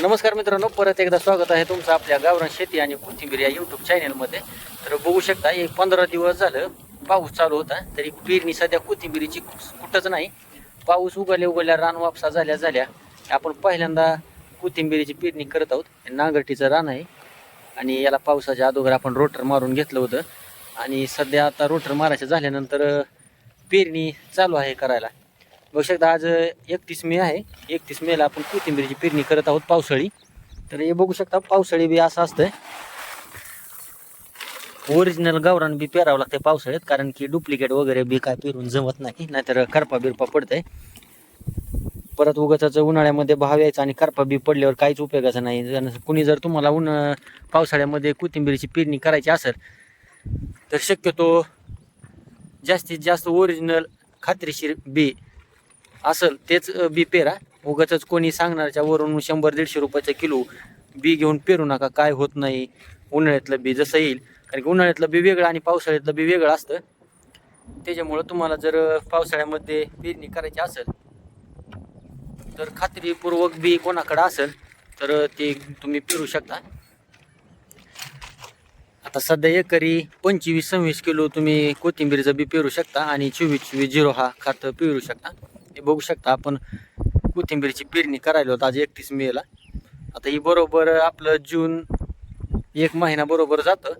नमस्कार मित्रांनो परत एकदा स्वागत आहे तुमचं आपल्या गावरान शेती आणि कोथिंबीर या यूट्यूब चॅनलमध्ये तर बघू शकता एक पंधरा दिवस झालं पाऊस चालू होता तरी पेरणी सध्या कोथिंबीरीची कुठंच नाही. पाऊस उगवल्या उगवल्या रान वापसा झाल्या झाल्या. आपण पहिल्यांदा कोथिंबीरीची पेरणी करत आहोत. हे नांगरटीचं रान आहे आणि याला पावसाच्या अगोदर आपण रोटर मारून घेतलं होतं. आणि सध्या आता रोटर मारायचं झाल्यानंतर पेरणी चालू आहे करायला. बघू शकता आज एकतीस मे आहे. एकतीस मेला आपण कोथिंबीरीची पेरणी करत आहोत पावसाळी. तर हे बघू शकता पावसाळी बी असं असतंय. ओरिजिनल गावरान बी पेरावं लागते पावसाळ्यात कारण की डुप्लिकेट वगैरे बी काय पेरून जमत नाही नाहीतर करपा बिरपा पडतंय. परत उगाच उन्हाळ्यामध्ये भाव यायचा आणि करपा बी पडल्यावर काहीच उपयोगाचं नाही. कुणी जर तुम्हाला उन्हा पावसाळ्यामध्ये कोथिंबीरीची पेरणी करायची असेल तर शक्यतो जास्तीत जास्त ओरिजिनल खात्रीशीर बी असेल तेच बी पेरा. उगाच कोणी सांगणारच्या वरून शंभर दीडशे रुपयाचं किलो बी घेऊन पेरू नका काय होत नाही. उन्हाळ्यातलं बी जसं येईल. कारण की उन्हाळ्यातलं बी वेगळं आणि पावसाळ्यातलं बी वेगळं असतं. त्याच्यामुळं तुम्हाला जर पावसाळ्यामध्ये पेरणी करायची असेल तर खात्रीपूर्वक बी कोणाकडं असेल तर ते तुम्ही पेरू शकता. आता सध्या एकरी पंचवीस सव्वीस किलो तुम्ही कोथिंबीरचं बी पेरू शकता आणि चोवीस चोवीस झिरो हा खातं पेरू शकता. ते बघू शकता आपण कोथिंबीरची पेरणी करायला होतं आज एकतीस मेला आता ही बरोबर आपलं जून एक महिना बरोबर जातं.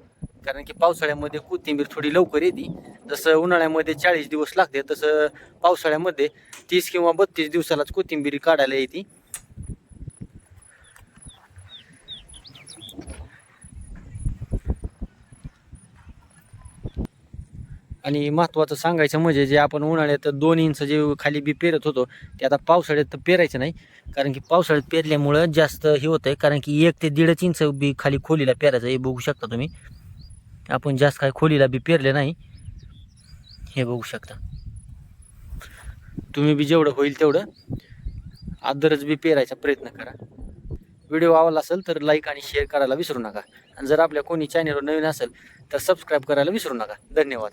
कारण की पावसाळ्यामध्ये कोथिंबीर थोडी लवकर येते. जसं उन्हाळ्यामध्ये चाळीस दिवस लागते तसं पावसाळ्यामध्ये तीस किंवा बत्तीस दिवसालाच कोथिंबीर काढायला येते. आणि महत्त्वाचं सांगायचं म्हणजे जे आपण उन्हाळ्यात दोन इंच जे खाली बी पेरत होतो ते आता पावसाळ्यात तर पेरायचं नाही. कारण की पावसाळ्यात पेरल्यामुळं जास्त हे होतं आहे कारण की एक ते दीडच इंच बी खाली खोलीला पेरायचं हे बघू शकता तुम्ही. आपण जास्त काय खोलीला बी पेरले नाही. हे बघू शकता. तुम्ही बी जेवढं होईल तेवढं आदरच बी पेरायचा प्रयत्न करा. व्हिडिओ आवडला असेल तर लाईक आणि शेअर करायला विसरू नका. आणि जर आपल्या कोणी चॅनलवर नवीन असेल तर सबस्क्राईब करायला विसरू नका. धन्यवाद.